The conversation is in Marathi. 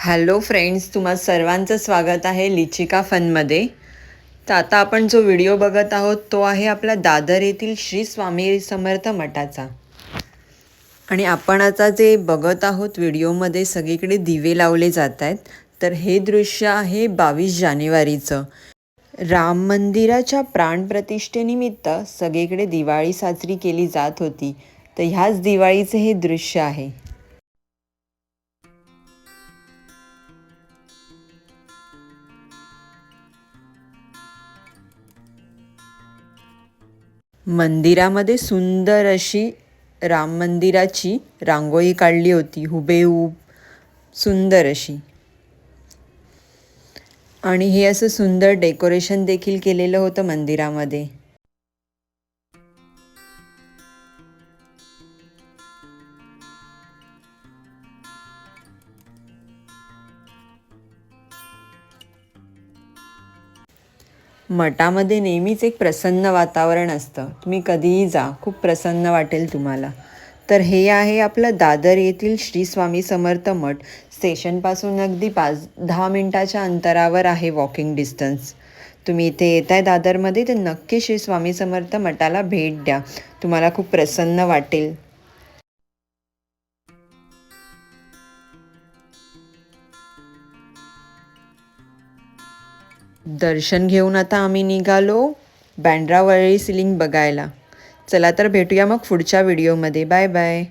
हॅलो फ्रेंड्स तुम्हा सर्वांचं स्वागत आहे लिचिका फनमध्ये. तर आता आपण जो व्हिडिओ बघत आहोत तो आहे आपला दादर येथील श्री स्वामी समर्थ मठाचा. आणि आपण आता जे बघत आहोत व्हिडिओमध्ये सगळीकडे दिवे लावले जात आहेत तर हे दृश्य आहे बावीस जानेवारीचं. राम मंदिराच्या प्राणप्रतिष्ठेनिमित्त सगळीकडे दिवाळी साजरी केली जात होती. तर ह्याच दिवाळीचे हे दृश्य आहे. मंदिरामध्ये सुंदर अशी राम मंदिराची रांगोळी काढली होती हुबेहूब सुंदर अशी. आणि हे असं सुंदर डेकोरेशन देखील केलेलं होतं मंदिरामध्ये. मठामध्ये नेहमीच एक प्रसन्न वातावरण असतं. तुम्ही कधीही जा खूप प्रसन्न वाटेल तुम्हाला. तर हे आहे आपलं दादर येथील श्री स्वामी समर्थ मठ. स्टेशनपासून अगदी पाच दहा मिनटाच्या अंतरावर आहे वॉकिंग डिस्टन्स तुम्ही इथे येत आहे दादरमध्ये तर नक्की श्री स्वामी समर्थ मठाला भेट द्या. तुम्हाला खूप प्रसन्न वाटेल. दर्शन घेऊन आता आम्ही निघालो बँड्रावळी सिलिंग बघायला. चला तर भेटूया मग पुढच्या व्हिडिओमध्ये. Bye bye.